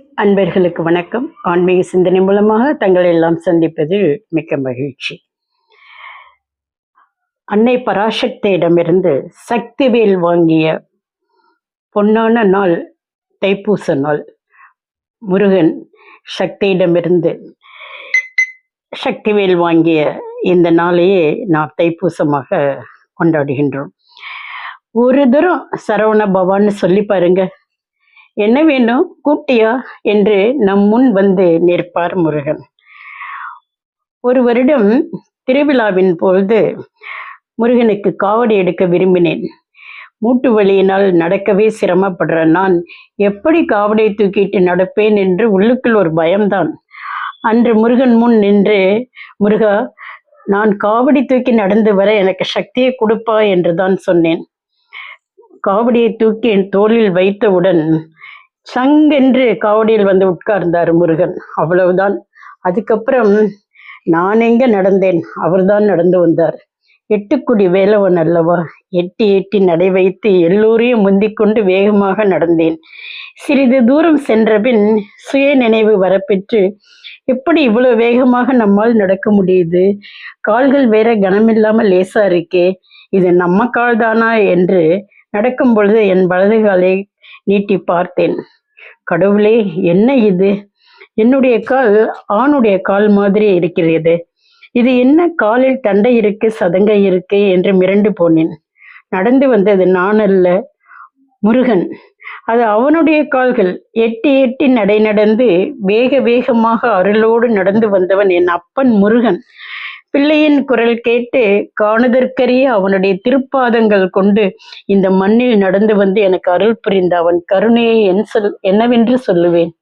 அன்பர்களுக்கு வணக்கம். ஆன்மீக சிந்தனை மூலமாக தங்களை எல்லாம் சந்திப்பது மிக்க மகிழ்ச்சி. அன்னை பராசக்தியிடமிருந்து சக்திவேல் வாங்கிய பொன்னான நாள் தைப்பூச நாள். முருகன் சக்தியிடமிருந்து சக்திவேல் வாங்கிய இந்த நாளையே நாம் தைப்பூசமாக கொண்டாடுகின்றோம். ஒரு தூரம் சரவண பவான்னு சொல்லி பாருங்க. என்ன வேணும் கூட்டியா என்று நம் முன் வந்து நிற்பார் முருகன். ஒரு வருடம் திருவிழாவின் பொழுது முருகனுக்கு காவடி எடுக்க விரும்பினேன். மூட்டு வலியினால் நடக்கவே சிரமப்படுற நான் எப்படி காவடியை தூக்கிட்டு நடப்பேன் என்று உள்ளுக்குள் ஒரு பயம்தான். அன்று முருகன் முன் நின்று முருகா நான் காவடி தூக்கி நடந்து வர எனக்கு சக்தியை கொடுப்பா என்று தான் சொன்னேன். காவடியை தூக்கி என் தோளில் வைத்தவுடன் சங்கென்று காவடியில் வந்து உட்கார்ந்தார் முருகன். அவ்வளவுதான். அதுக்கப்புறம் நான் எங்க நடந்தேன்? அவர்தான் நடந்து வந்தார். எட்டுக்குடி வேலவன் அல்லவா? எட்டி எட்டி நடை வைத்து எல்லோரையும் முந்திக்கொண்டு வேகமாக நடந்தேன். சிறிது தூரம் சென்றபின் சுய நினைவு வரப்பெற்று எப்படி இவ்வளவு வேகமாக நம்மால் நடக்க முடியுது? கால்கள் வேற கனமில்லாமல் லேசா இருக்கே. இது நம்ம கால் தானா என்று நடக்கும் பொழுது என் வலது காலை நீட்டி பார்த்தேன். கடவுளே என்ன இது? என்னுடைய கால் ஆணுடைய கால் மாதிரி இருக்கிறது. இது என்ன காலில் தண்டை இருக்கு சதங்கை இருக்கு? என்று மிரண்டு போனேன். நடந்து வந்தது நான் அல்ல முருகன். அது அவனுடைய கால்கள். எட்டி எட்டி நடை நடந்து வேக வேகமாக அருளோடு நடந்து வந்தவன் என் அப்பன் முருகன். பிள்ளையின் குரல் கேட்டு காணுதற்கரிய அவனுடைய திருப்பாதங்கள் கொண்டு இந்த மண்ணில் நடந்து வந்து எனக்கு அருள் புரிந்த அவன் கருணையை என் சொல் என்னவென்று சொல்லுவேன்.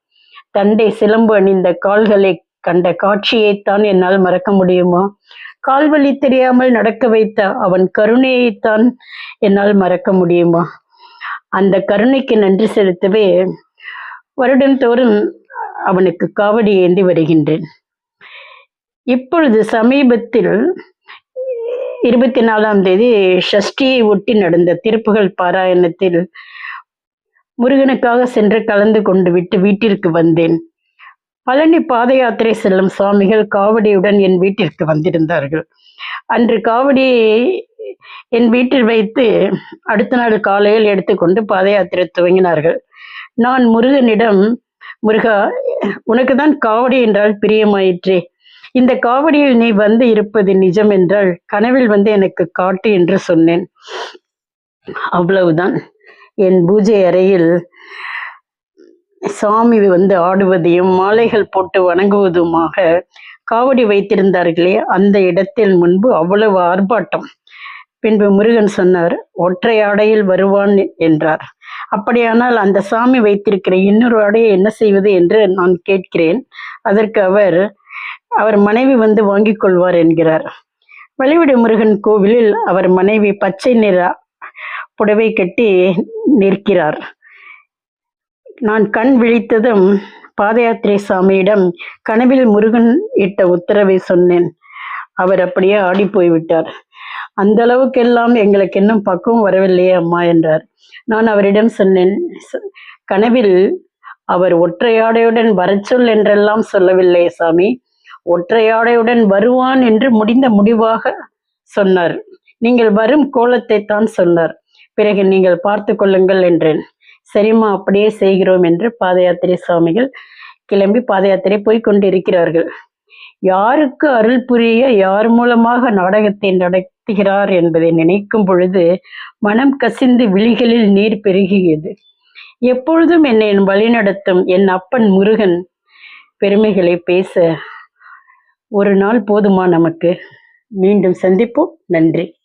தண்டை சிலம்பு அணிந்த கால்களை கண்ட காட்சியைத்தான் என்னால் மறக்க முடியுமா? கால்வழி தெரியாமல் நடக்க வைத்த அவன் கருணையைத்தான் என்னால் மறக்க முடியுமா? அந்த கருணைக்கு நன்றி செலுத்தவே வருடந்தோறும் அவனுக்கு காவடி ஏந்தி வருகின்றேன். இப்பொழுது சமீபத்தில் இருபத்தி நாலாம் தேதி ஷஷ்டியை ஒட்டி நடந்த திருப்புகள் பாராயணத்தில் முருகனுக்காக சென்று கலந்து கொண்டு விட்டு வீட்டிற்கு வந்தேன். பழனி பாத யாத்திரை செல்லும் சுவாமிகள் காவடியுடன் என் வீட்டிற்கு வந்திருந்தார்கள். அன்று காவடியை என் வீட்டில் வைத்து அடுத்த நாள் காலையில் எடுத்துக்கொண்டு பாத யாத்திரை துவங்கினார்கள். நான் முருகனிடம் முருகா உனக்கு தான் காவடி என்றால் பிரியமாயிற்றே. இந்த காவடியில் நீ வந்து இருப்பது நிஜம் என்றால் கனவில் வந்து எனக்கு காட்டு என்று சொன்னேன். அவ்வளவுதான். என் பூஜை அறையில் சாமி வந்து ஆடுவதையும் மாலைகள் போட்டு வணங்குவதுமாக காவடி வைத்திருந்தார்களே அந்த இடத்தில் முன்பு அவ்வளவு ஆர்ப்பாட்டம். பின்பு முருகன் சொன்னார் ஒற்றை ஆடையில் வருவான் என்றார். அப்படியானால் அந்த சாமி வைத்திருக்கிற இன்னொரு ஆடையை என்ன செய்வது? என்று நான் கேட்கிறேன். அதற்கு அவர் அவர் மனைவி வந்து வாங்கிக் கொள்வார் என்கிறார். வழிவிடு முருகன் கோவிலில் அவர் மனைவி பச்சை நிற புடவை கட்டி நிற்கிறார். நான் கண் விழித்ததும் பாதயாத்திரை சாமியிடம் கனவில் முருகன் இட்ட உத்தரவை சொன்னேன். அவர் அப்படியே ஆடி போய்விட்டார். அந்த அளவுக்கெல்லாம் எங்களுக்கு இன்னும் பக்குவம் வரவில்லையே அம்மா என்றார். நான் அவரிடம் சொன்னேன் கனவில் அவர் ஒற்றையாடையுடன் வரச்சொல் என்றெல்லாம் சொல்லவில்லை சாமி. ஒற்றையாடையுடன் வருவான் என்று முடிந்த முடிவாக சொன்னார். நீங்கள் வரும் கோலத்தை தான் சொன்னார். பிறகு நீங்கள் பார்த்து கொள்ளுங்கள் என்றேன். சரிம்மா அப்படியே செய்கிறோம் என்று பாத யாத்திரை சுவாமிகள் கிளம்பி பாத யாத்திரை போய் கொண்டிருக்கிறார்கள். யாருக்கு அருள் புரிய யார் மூலமாக நாடகத்தை நடத்துகிறார் என்பதை நினைக்கும் பொழுது மனம் கசிந்து விழிகளில் நீர் பெருகியது. எப்பொழுதும் என்னை வழிநடத்தும் என் அப்பன் முருகன் பெருமைகளை பேச ஒரு நாள் போதுமா நமக்கு? மீண்டும் சந்திப்போம். நன்றி.